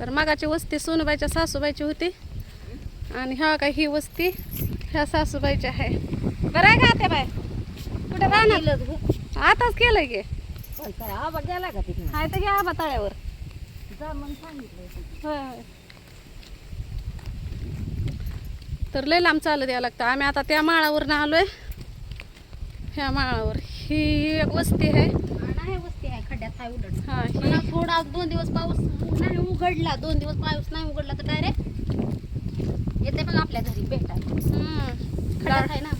तर मागाची वस्ती सोनूबाईच्या सासूबाईची होती. आणि ह्या काय ही वस्ती ह्या सासूबाईची आहे. बरं आहे का त्या बाय? कुठे राहणार? आताच केलंय की काय आवाज गेला का हाय तर घ्या तळ्यावर. होय होय. तर लय लांब चालत यावं लागतं. आम्ही आता त्या माळावरनं आलोय. ह्या माळावर. ही एक वस्ती आहे. आहे उलट हा ही. मला थोडा दोन दिवस पाऊस नाही उघडला दोन दिवस पाऊस नाही उघडला तर डायरेक्ट येते मग आपल्या घरी भेटायला. हम्म. आहे ना.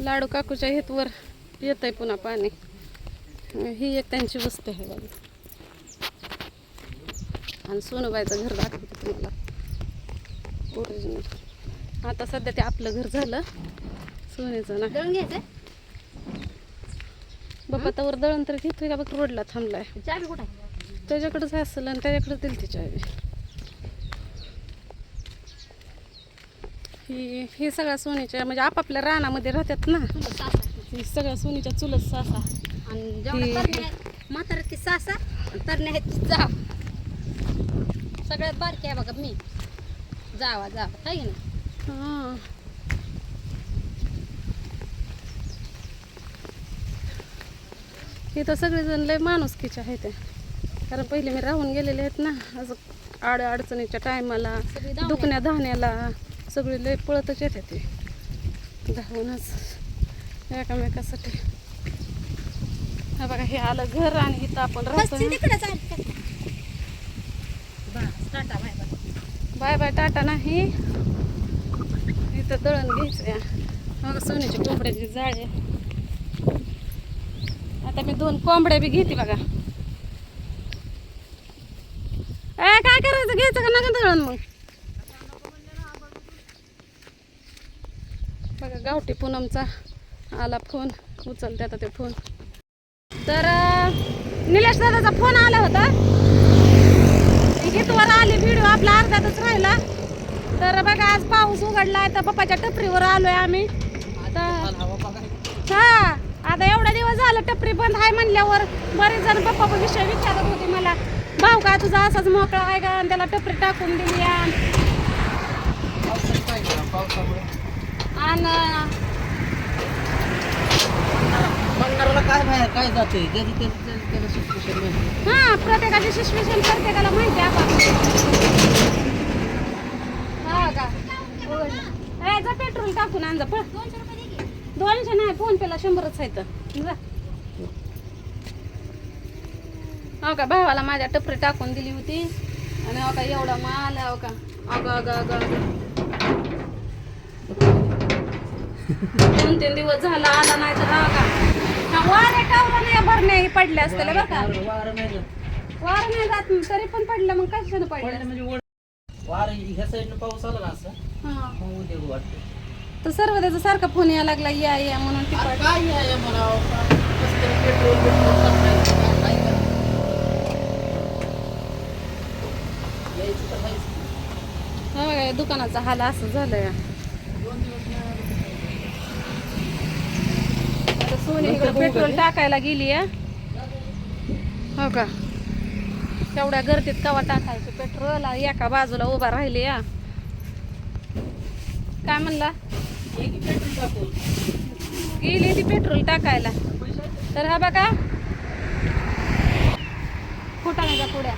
लाडू काकूच्या हेतवर येत आहे पुन्हा पाणी. ही एक त्यांची वस्ती आहे बघा. आणि सोनूबाईचं घर दाखवते तुम्हाला. ओरिजिनल आता सध्या ते आपलं घर झालं. सोनीचं ना. दळून घ्यायचं बाबा त्यावर दळण तर घेतोय का? बघ रोडला थांबलाय. चावी कुठं त्याच्याकडेच असेल आणि त्याच्याकडे दिली तिच्या आई ही ही सगळ्या सोनीच्या म्हणजे आपापल्या रानामध्ये राहतात ना. ही सगळ्या सोनीच्या चुलत सासा. आणि जेवढ्या तरण्या आहेत म्हाताऱ्यात ती सासा आणि तरण्या आहेत ती जाव. सगळ्यात बारकी आहे बघा मी. जावा जावा. आहे ना हां. इथं सगळेजण लय माणुसकीचे आहेत. ते कारण पहिले मी राहून गेलेले आहेत ना असं आड अडचणीच्या टायमाला. दुखण्या धावण्याला सगळे लय पळतच येते ते. धावूनच एकामेकासाठी. हा बघा हे आलं घर आणि इथं आपण राहतो bye bye. Bye bye tata नाही. इथं दळण घ्यायचं या मग सोन्याच्या कोंबड्याची जाळे आता मी दोन कोंबड्या बी घेते बघा. ए काय करायचं? घ्यायचं का नका दळण मग? बघा गावठी पूनमचा आला फोन. उचलते आता ते फोन. तर निलेश दादाचा फोन आला होता. घेतवर आली व्हिडिओ आपला अर्ध्यातच राहिला. तर बघा आज पाऊस उघडलाय तर पप्पाच्या टपरीवर आलोय आम्ही. तर हा. आता एवढा दिवस झालं टपरी बंद आहे म्हणल्यावर बरेच जण पप्पा विषय विचारत होते मला भाऊ का तुझा असाच मोकळा आहे का? आणि त्याला टपरी टाकून दिली आणि हा प्रत्येकाची सिच्युएशन प्रत्येकाला माहिती आहे आपण हा का? पेट्रोल टाकून आण जा पळ. दोनशे नाही फोन पेला शंभरच आहे तर जा. हो का भावाला माझ्या टपरी टाकून दिली होती. आणि हो का एवढा माल हो का. अगं अगं अगं दोन तीन दिवस झाला आला नाही तर हो का. वारे टावला नाही भरणे पडले असते बरं का वारं नाही जात. वार नाही जात तरी पण पडलं मग कशानं पडलं? म्हणजे वारं ह्या साईडनं पाऊस आला ना असं? हा. मग उद्या वाटतं. तर सर्व त्याचा सारखा फोन यायला लागला या या म्हणून ती अरे काय आहे मला कसं पेट्रोल पेट्रोल टाकायचं, काय- काय करायचं? यायचं तर आहेच. हो काय दुकानाचा हाल असं झालंय. दोन दिवस नाही आलं. आता सोनी इकडे पेट्रोल टाकायला गेली हो का? तेवढ्या गर्दीत कवा टाकायचं पेट्रोल? एका बाजूला उभा राहिली या काय म्हणला? पेट्रोल गेली ती पेट्रोल टाकायला. तर हा बघा. फुटाण्याच्या पुढ्या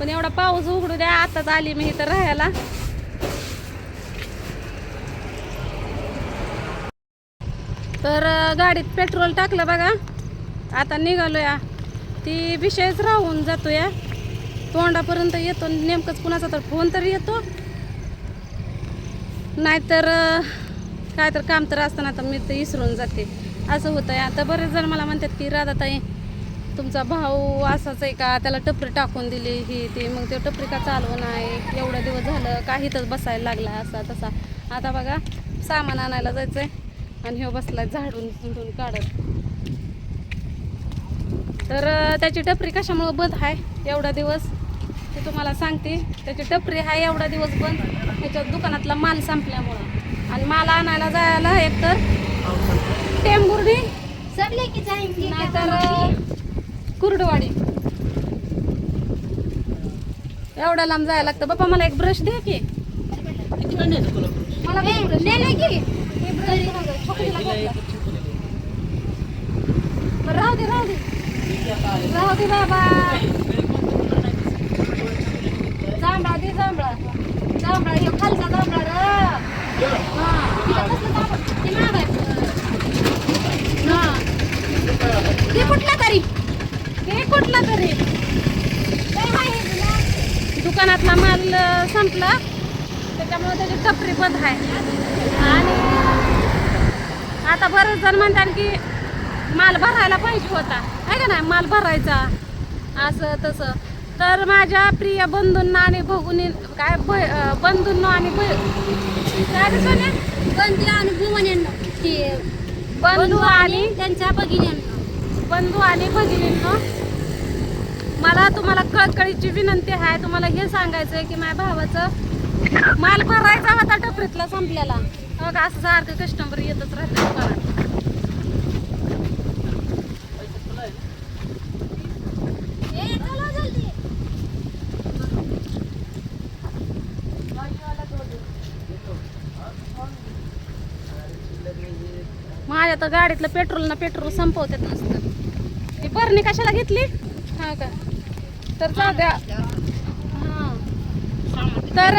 पण एवढा पाऊस उघडू द्या आताच आली मी इथं राहायला. तर गाडीत पेट्रोल टाकलं बघा. आता निघालो या ती विषयच राहून जातो या तोंडापर्यंत येतो. नेमकंच कुणाचा तर फोन तर येतो. नाहीतर काय तर काम तर असताना तर मी तर विसरून जाते. असं होतं आहे आता बरेच जण मला म्हणतात की राधाताई तुमचा भाऊ असाच आहे का? त्याला टपरी टाकून दिली ही ती. मग ते टपरी का चालव नाही? एवढा दिवस झालं काहीतच बसायला लागला असा तसा. आता बघा सामान आणायला जायचंय आणि ह्यो बसला झाडून झुडून काढत. तर त्याची टपरी कशामुळं बंद आहे एवढा दिवस ते तुम्हाला सांगते त्याची टपरी आहे एवढा दिवस बंद त्याच्या दुकानातला माल संपल्यामुळं. आणि माल आणायला जायला एकतर टेंबुर्णी सब लेके जाएंगे नाहीतर कुर्डवाडी. एवढा लांब जायला लागतं. बाप्पा मला एक ब्रश दे की? मला हे राहू दे राहू दे. राहू दे बाबा घरी कोण कोण तुला नाही दिसत. जांभळा दे जांभळा. जांभळा हे खालचा जांभळा र. हा तिला कसलं दाबड? ते महाग हा. ते कुठला तरी? हे कुठला तरी? काय आहे दुकानातला माल संपला. त्याच्यामुळे त्याची टपरी बंद आहे. आणि आता बरेच जण म्हणतात की माल भरायला पाहिजे होता आहे का नाही? माल भरायचा. असं तसं. तर माझ्या प्रिय बंधूंना आणि भगुनी काय बंधूंना आणि ब काय रे सोन्या? बंदी आणि बंधू आणि त्यांच्या भगिन्यांना बंधू आणि भगिनींनो मला तुम्हाला कळकळीची विनंती आहे. तुम्हाला हे सांगायचं आहे की माझ्या भावाचं माल भरायचा होता टपरीतला संपलेला. हो का? असं सारखं कस्टमर येतच राहते दुकानात पैसे तुला आहे ना? ए, चला जल्दी. माझ्या तर गाडीतलं पेट्रोल ना पेट्रोल संपवतात नसतं ती बरणी कशाला घेतली? हा का? तर जाऊ द्या. तर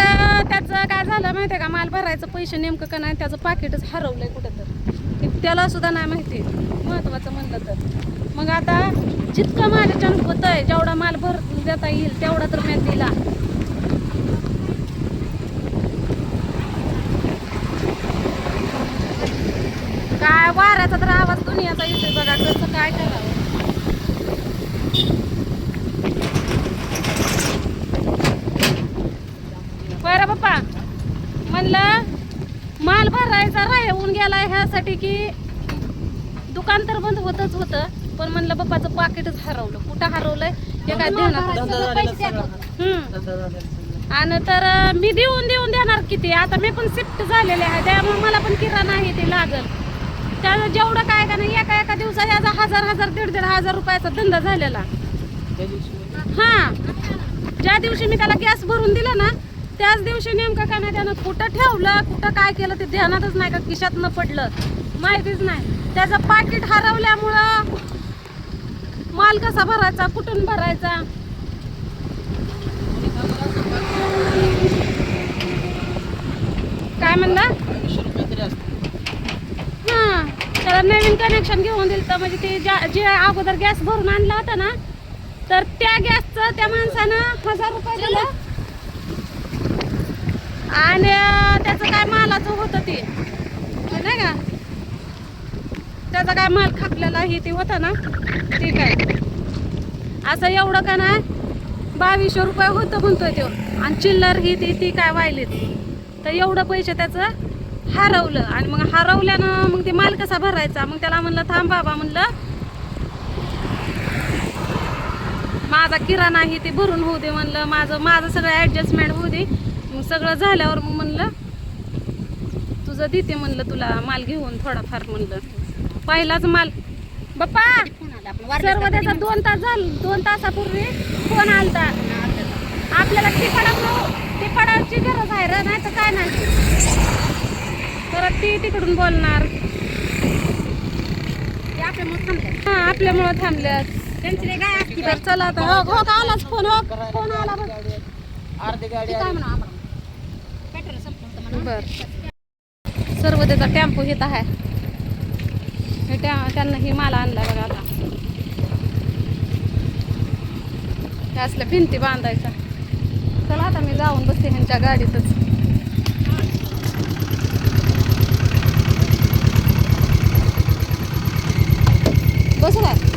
त्याचं काय झालं माहिती आहे का? माल भरायचं पैसे नेमकं का नाही त्याचं पाकिटच हरवलंय कुठं तर त्याला सुद्धा नाही माहिती. महत्वाचं म्हणलं तर. मग आता जितकं माझ्याच्यानं होतंय जेवढा माल भर देता येईल तेवढा तर मी दिला. काय वाऱ्याचा तर आवाज दुनियाचा येतोय बघा कसं काय करावं. बरं बाप्पा म्हणलं माल भरायचा राहून गेलाय ह्यासाठी की दुकान तर बंद होतच होतं पण म्हणलं बाप्पाचं पाकिटच हरवलं. कुठं हरवलंय? हे काय ध्यानात. आणि तर मी देऊन देऊन देणार किती? आता मी पण शिफ्ट झालेले आहे त्यामुळे मला पण किराणा आहे ते लागल. त्याचं जेवढं काय का नाही एका एका दिवसात याचा हजार हजार दीड दीड हजार रुपयाचा धंदा झालेला. हा. ज्या दिवशी मी त्याला गॅस भरून दिला ना त्याच दिवशी नेमकं का नाही त्यानं कुठं ठेवलं कुठं काय केलं ते ध्यानातच नाही का खिशात न पडलं माहितीच नाही. त्याचं पाकिट हरवल्यामुळं माल कसा भरायचा कुठून भरायचा? काय म्हणला वीसशे रुपये तरी असते हा त्याला नवीन कनेक्शन घेऊन दिलं तर म्हणजे ते ज्या जे अगोदर गॅस भरून आणला होता ना तर त्या गॅसचं त्या माणसानं हजार रुपये दिलं. आणि त्याचं काय मालाचं होतं ते? नाही का? त्याचा काय माल खापलेला हे ते होतं ना? ते काय? असं एवढं का नाही? बावीसशे रुपये होतं म्हणतोय तो. आणि चिल्लर ही ती ती काय वाहिलीत? तर एवढं पैसे त्याचं हरवलं. आणि मग हरवल्यानं मग ते माल कसा भरायचा? मग त्याला म्हणलं थांब बाबा म्हणलं. माझा किराणा आहे ते भरून होऊ दे म्हणलं. माझं माझं सगळं ॲडजस्टमेंट होऊ दे. मग सगळं झाल्यावर मग म्हणलं तुझं देते म्हणलं तुला माल घेऊन थोडाफार म्हणलं. पहिलाच माल बाप्पा! फोन आला सर्व त्याचा दोन तास झालं दोन तासापूर्वी फोन आलता. आपल्याला टिपाडात टिपाडाची गरज आहे र नाही तर काय नाही. परत ती तिकडून बोलणार. आपल्यामुळे हा आपल्यामुळं थांबल्यात त्यांची असती तर चला आता हो हो का आलाच फोन हो फोन आला बघ. अर्धी गाडी काय आली. म्हणा आम्हाला पेट्रोल संपलं होतं म्हणा. बर. सर्व त्याचा टेम्पो घेत आहे. हे त्या त्यांना ही माल आणला बघा आता. असल्या भिंती बांधायच्या चला आता मी जाऊन बसते ह्यांच्या गाडीतच. बसू का पप्पा